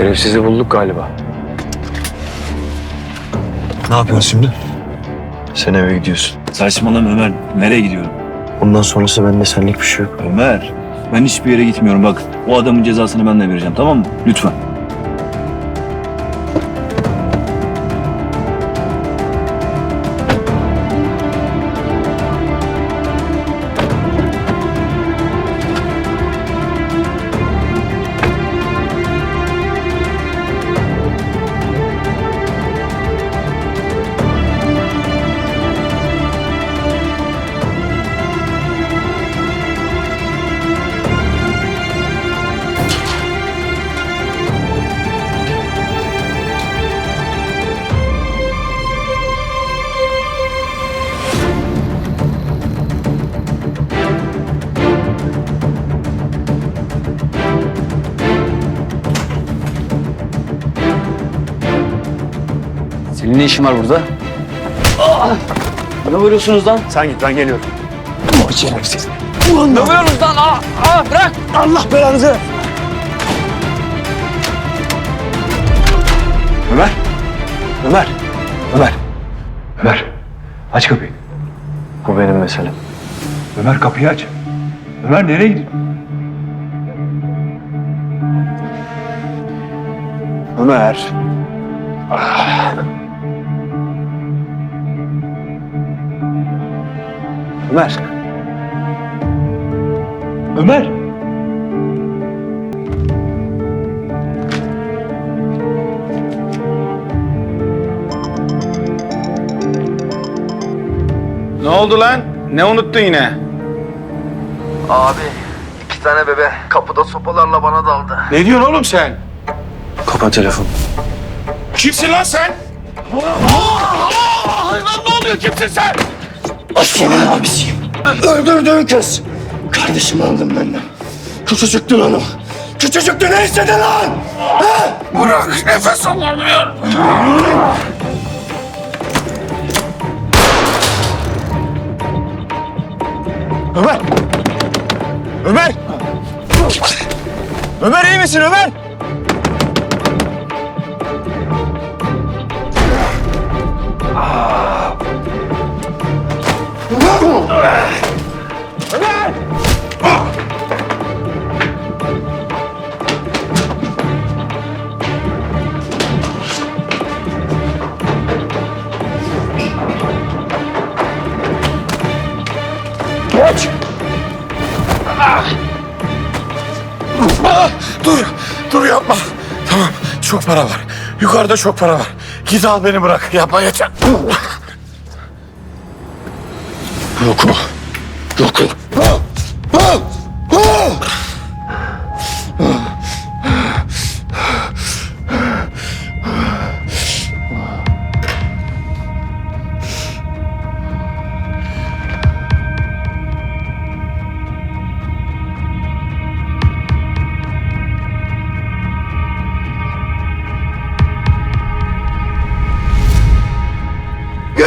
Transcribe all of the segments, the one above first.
Şerefsizi bulduk galiba. Ne yapıyorsun şimdi? Sen eve gidiyorsun. Saçmalama Ömer. Nereye gidiyorum? Bundan sonrası bende senlik bir şey yok. Ömer. Ben hiçbir yere gitmiyorum bak. O adamın cezasını ben de vereceğim tamam mı? Lütfen. Ne işin var burada? Ne vuruyorsunuz lan? Sen git ben geliyorum. Şerefsiz. Ne vuruyorsunuz lan? Aa, aa, bırak! Allah belanızı. Ömer. Ömer. Ömer. Ömer. Aç kapıyı. Bu benim meselem. Ömer kapıyı aç. Ömer nereye gidiyorsun? Ömer. Ömer. Ömer. Ne oldu lan? Ne unuttun yine? Abi iki tane bebe kapıda sopalarla bana daldı. Ne diyorsun oğlum sen? Kapat telefonu. Kimsin lan sen? Lan ne oluyor? Kimsin sen? Aslanın abisiyim. Öldürdüğün kız. Kardeşimi aldın benden. Küçücüktün onu. Küçücüktü ne istedin lan? Ha? Bırak nefes alamıyor. Ömer. Ömer. Ömer iyi misin Ömer? Dur, dur yapma. Tamam, çok para var. Yukarıda çok para var. Git al beni bırak. Yapma yeter. Yok mu? Yok mu?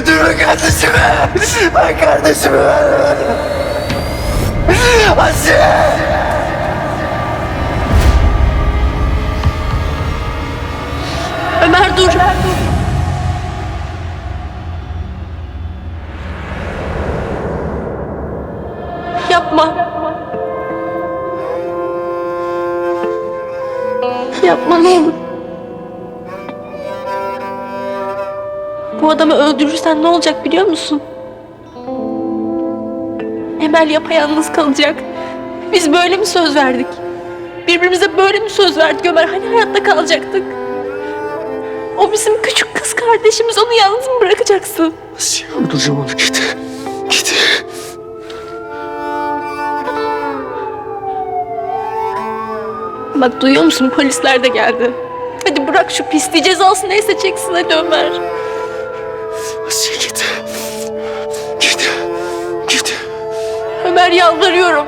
Götürme kardeşimi. Ben kardeşimi ver. Asiye. Ömer dur. Yapma. Yapma ne olur. Bu adamı öldürürsen ne olacak biliyor musun? Emel yapayalnız kalacak. Biz böyle mi söz verdik? Birbirimize böyle mi söz verdik Ömer? Hani hayatta kalacaktık? O bizim küçük kız kardeşimiz. Onu yalnız mı bırakacaksın? Asiye öldüreceğim onu git. Git. Bak duyuyor musun? Polisler de geldi. Hadi bırak şu pisliği cezası neyse çeksin hadi Ömer. Ömer yalvarıyorum.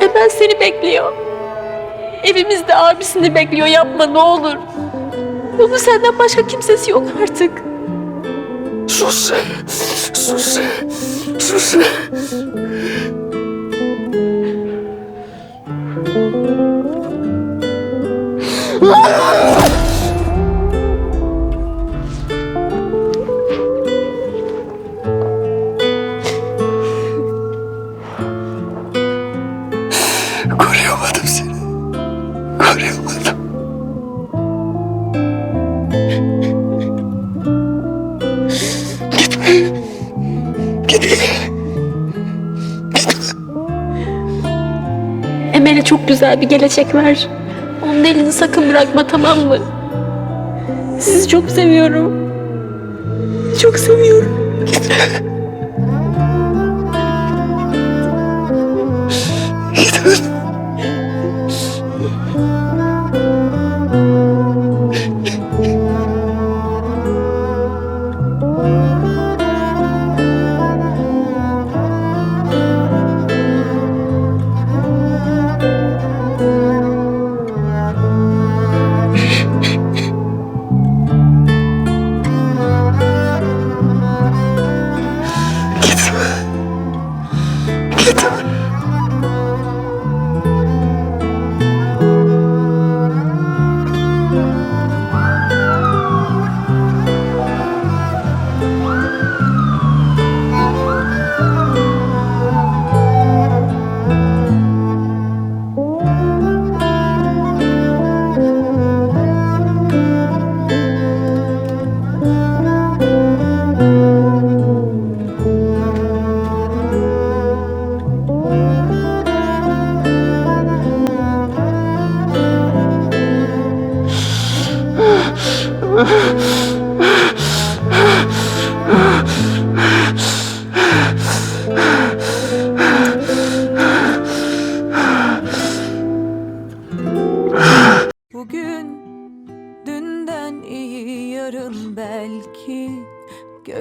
Emel seni bekliyor. Evimizde abisini bekliyor. Yapma ne olur. Onun senden başka kimsesi yok artık. Sus. Sus. Sus. Çok güzel bir gelecek ver. Onun elini sakın bırakma tamam mı? Sizi çok seviyorum. Çok seviyorum.